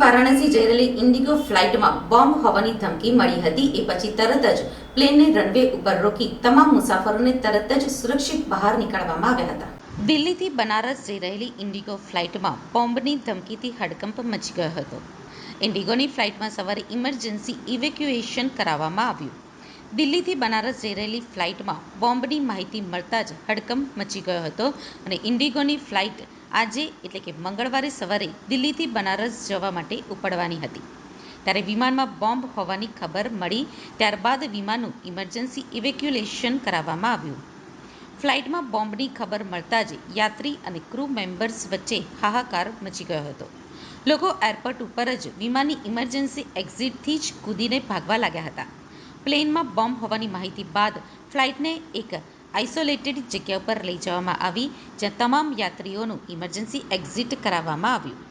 વારાણસી જઈ રહેલી ઇન્ડિગો ફ્લાઇટમાં બોમ્બ હોવાની ધમકી મળી હતી. એ પછી તરત જ પ્લેનને રનવે ઉપર રોકી તમામ મુસાફરોને તરત જ સુરક્ષિત બહાર નીકળવામાં આવ્યા હતા. દિલ્હીથી બનારસ જઈ રહેલી ઇન્ડિગો ફ્લાઇટમાં બોમ્બની ધમકીથી હડકંપ મચી ગયો હતો. ઇન્ડિગોની ફ્લાઇટમાં સવારે ઇમરજન્સી ઇવેક્યુએશન કરાવવામાં આવ્યું. દિલ્હીથી બનારસ જઈ રહેલી ફ્લાઇટમાં બોમ્બની માહિતી મળતા જ હડકંપ મચી ગયો હતો અને ઇન્ડિગોની ફ્લાઇટ આજે એટલે કે મંગળવારે સવારે દિલ્હીથી બનારસ જવા માટે ઉપડવાની હતી. ત્યારે વિમાનમાં બોમ્બ હોવાની ખબર મળી ત્યારબાદ વિમાનનું ઇમરજન્સી ઇવેક્યુલેશન કરાવવામાં આવ્યું. ફ્લાઇટમાં બોમ્બની ખબર મળતા જ યાત્રી અને ક્રૂ મેમ્બર્સ વચ્ચે હાહાકાર મચી ગયો હતો. લોકો એરપોર્ટ ઉપર જ વિમાનની ઇમરજન્સી એક્ઝિટથી જ કૂદીને ભાગવા લાગ્યા હતા. પ્લેનમાં બોમ્બ હોવાની માહિતી બાદ ફ્લાઇટને એક આઇસોલેટેડ જગ્યા ઉપર લઈ જવામાં આવી, જ્યાં તમામ યાત્રીઓનું ઇમરજન્સી એક્ઝિટ કરાવવામાં આવ્યું.